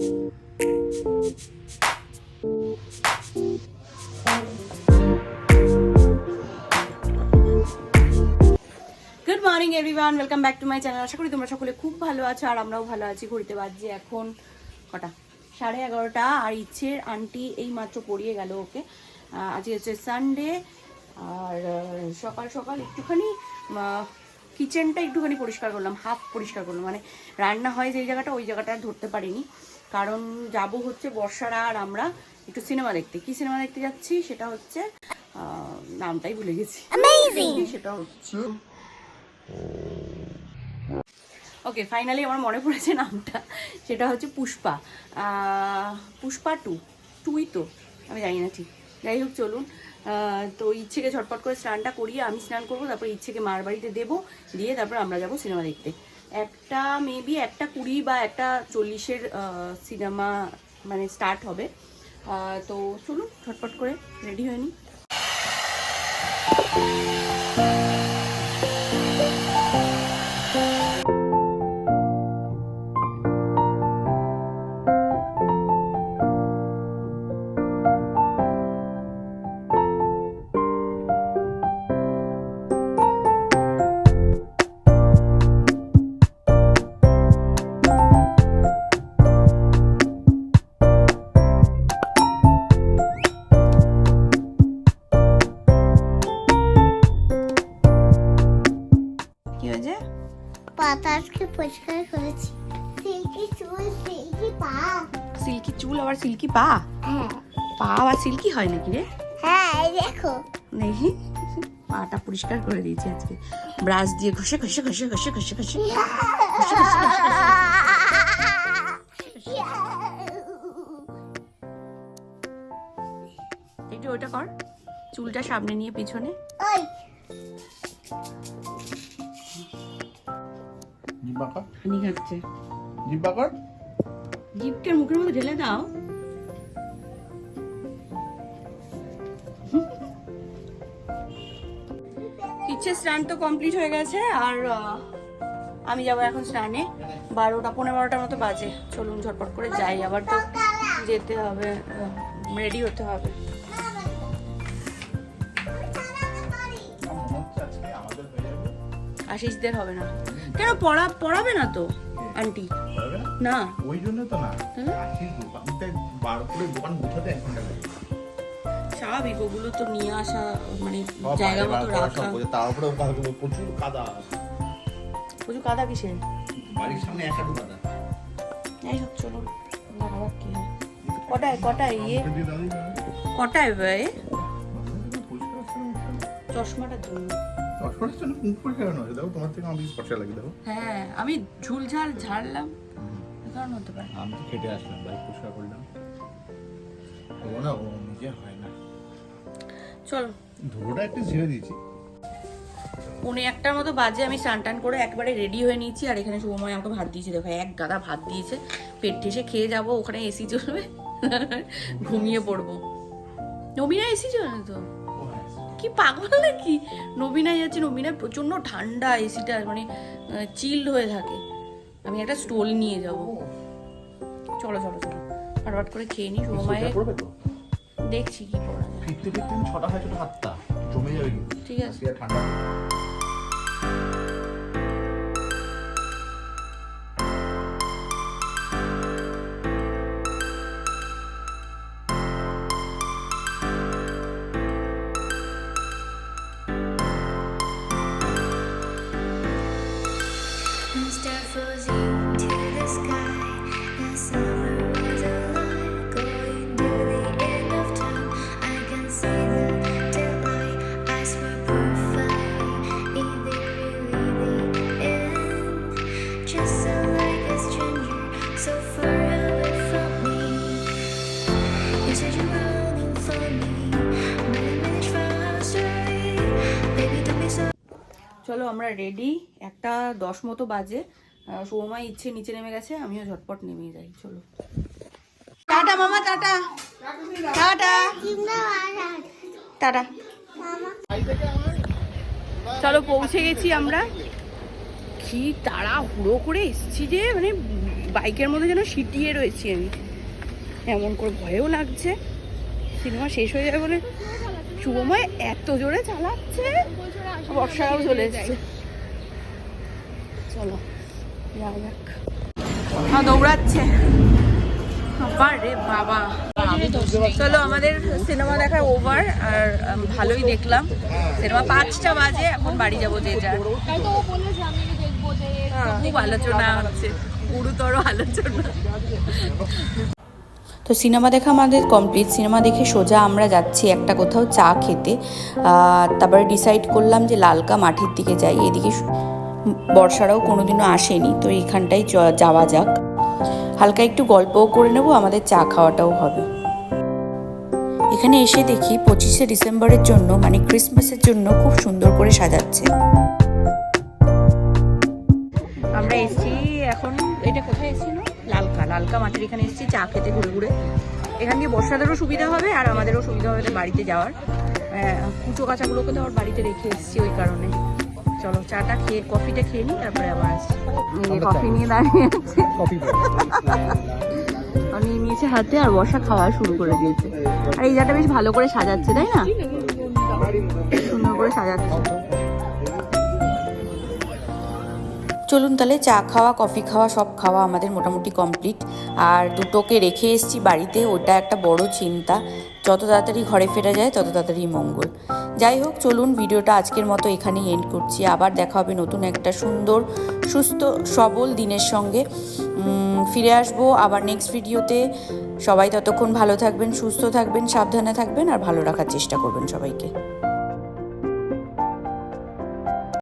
Good morning everyone welcome back to my channel আশা করি তোমরা সকলে খুব ভালো আছো, আর আমরাও ভালো আছি। ঘুরতে বাজছি এখন কটা? সাড়ে এগারোটা, আর ইচ্ছের আন্টি এই মাত্র পড়িয়ে গেল ওকে। আজকে হচ্ছে সানডে আর সকাল সকাল একটুখানি কিচেনটা একটুখানি পরিষ্কার করলাম হাফ পরিষ্কার করলাম। মানে রান্না হয় যেই জায়গাটা, ওই জায়গাটা ধরতে পারিনি। কারণ যাব হচ্ছে বর্ষারা আর আমরা একটু সিনেমা দেখতে। কি সিনেমা দেখতে যাচ্ছি? সেটা হচ্ছে নামটাই ভুলে গেছি। সেটা হচ্ছে? ওকে ফাইনালি আমার মনে পড়েছে নামটা। সেটা হচ্ছে পুষ্পা। পুষ্পা টু। টুই তো। আমি জানি না ঠিক। যাই হোক চলুন। তো ইচ্ছেকে ঝটপট করে স্নানটা করিয়ে আমি স্নান করব তারপর ইচ্ছেকে মার বাড়িতে দেবো দিয়ে তারপর আমরা যাব সিনেমা দেখতে। একটা মেবি একটা কুড়ি বা একটা চল্লিশের সিনেমা মানে স্টার্ট হবে। তো চলুন, ঝটপট করে রেডি হয়ে নিই। পরিষ্কার করেছি। সিল্কি চুল সিল্কি পা। সিল্কি চুল আবার সিল্কি পা? হ্যাঁ। পা আবার সিল্কি হয় নাকি রে? হ্যাঁ দেখো। দেখি। পাটা পরিষ্কার করে দিয়েছি আজকে। ব্রাশ দিয়ে ঘষে ঘষে ঘষে ঘষে ঘষে ঘষে। একটু ওটা কর। চুলটা সামনে নিয়ে পিছনে। ওই। হানি খাচ্ছে। মুখের মধ্যে ঢেলে দাও। ইচ্ছে স্নান তো কমপ্লিট হয়ে গেছে আর আমি যাব এখন স্নানে। বারোটা পনেরো বারোটার মতো বাজে। চলুন ঝটপট করে যাই। আবার তো যেতে হবে রেডি হতে হবে। আশিসদের হবে না। কেন পড়া পড়াবে না তো আন্টি? না? ওই জন্য তো না। দোকান। স্বাভাবিক ওগুলো তো নিয়ে আসা মানে জায়গা মতো রাখা। সব তার উপরে প্রচুর কাদা প্রচুর কাদা কিসের? বাড়ির সামনে এক হাঁটু কাদা যাই হোক চলো কি। কটায় কটায় ইয়ে। কটায় ভাই পরিষ্কার আছে। না মুখটা? চশমাটার জন্য দেখো তোমার থেকে আমি স্পর্শ লাগে দেখো। হ্যাঁ আমি ঝুলঝাল ঝাড়লাম। কারণ হতে পারে। আমি তো খেটে আসলাম বাইক পরিষ্কার করলাম। ও না ও নিজে হয় না। চলো। ধুলোটা একটু ছেড়ে দিয়েছি। পৌনে একটার মতো বাজে আমি স্নান টান করে একবারে রেডি হয়ে নিয়েছি। আর এখানে শুভময় আমাকে ভাত দিয়েছে দেখো এক গাদা ভাত দিয়েছে। পেট ঠেসে খেয়ে যাব ওখানে এসি চলবে। ঘুমিয়ে পড়ব। নবীনা এসি চলে তো? কি পাগল নাকি? নবীনায় যাচ্ছি নবীনায় প্রচণ্ড ঠান্ডা এসিটা মানে চিল্ড হয়ে থাকে। আমি একটা স্টোল নিয়ে যাব। চলো চলো চলো। ফটফট করে খেয়ে নিই সময় দেখছি কি করা যায়। ফিরতে ফিরতে ছটা হয় ছোট হাতটা জমে যাবে ঠিক আছে। ঠান্ডা চলো আমরা রেডি একটা দশ মতো বাজে। সৌমাই ইচ্ছে নিচে নেমে গেছে আমিও ঝটপট নেমে যাই চলো। টাটা মামা টাটা। টাটা। টাটা। চলো পৌঁছে গেছি আমরা। কি তাড়া হুড়ো করে এসছি যে মানে বাইকের মধ্যে যেন সিটিয়ে রয়েছি আমি। এমন করে ভয়ও লাগছে। সিনেমা শেষ হয়ে যাবে বলে শুভময় এত জোরে চালাচ্ছে। বর্ষাও চলে এসছে। চলো। দৌড়াচ্ছে। বাবা বাবা। চলো, আমাদের সিনেমা দেখা ওভার আর ভালোই দেখলাম। সিনেমা পাঁচটা বাজে, এখন বাড়ি যাব যে যার। খুব আলোচনা হচ্ছে। গুরুতর আলোচনা। তো সিনেমা দেখা আমাদের কমপ্লিট সিনেমা দেখে সোজা আমরা যাচ্ছি একটা কোথাও চা খেতে। তারপরে ডিসাইড করলাম যে লালকা মাঠের দিকে যাই। এদিকে বর্ষারাও কোনোদিনও আসেনি, তো এইখানটাই যাওয়া যাক। হালকা একটু গল্পও করে নেব, আমাদের চা খাওয়াটাও হবে। এখানে এসে দেখি পঁচিশে ডিসেম্বরের জন্য মানে ক্রিসমাসের জন্য খুব সুন্দর করে সাজাচ্ছে। আমরা এসছি এখন, এটা কোথায় এসছি লালকা লালকা মাঠের এখানে এসছি চা খেতে ঘুরে ঘুরে। এখান দিয়ে বর্ষাদেরও সুবিধা হবে, আর আমাদেরও সুবিধা হবে বাড়িতে যাওয়ার। কুচো কাঁচাগুলোকে তো আবার বাড়িতে রেখে এসেছি ওই কারণে। চলো চাটা খেয়ে কফিটা খেয়ে নিই তারপরে আবার কফি নিয়ে দাঁড়িয়ে আছে। আমি নিয়েছে হাতে আর বসা খাওয়া শুরু করে দিয়েছে। আর এই জায়গাটা বেশ ভালো করে সাজাচ্ছে তাই না? সুন্দর করে সাজাচ্ছে। চলুন তাহলে চা খাওয়া কফি খাওয়া সব খাওয়া আমাদের মোটামুটি কমপ্লিট। আর দুটোকে রেখে এসেছি বাড়িতে ওটা একটা বড় চিন্তা। যত তাড়াতাড়ি ঘরে ফেরা যায় তত তাড়াতাড়ি মঙ্গল। যাই হোক, চলুন ভিডিওটা আজকের মতো এখানেই এন্ড করছি। আবার দেখা হবে নতুন একটা সুন্দর, সুস্থ, সবল দিনের সঙ্গে। ফিরে আসব আবার নেক্সট ভিডিওতে সবাই ততক্ষণ ভালো থাকবেন, সুস্থ থাকবেন, সাবধানে থাকবেন আর ভালো রাখার চেষ্টা করবেন সবাইকে।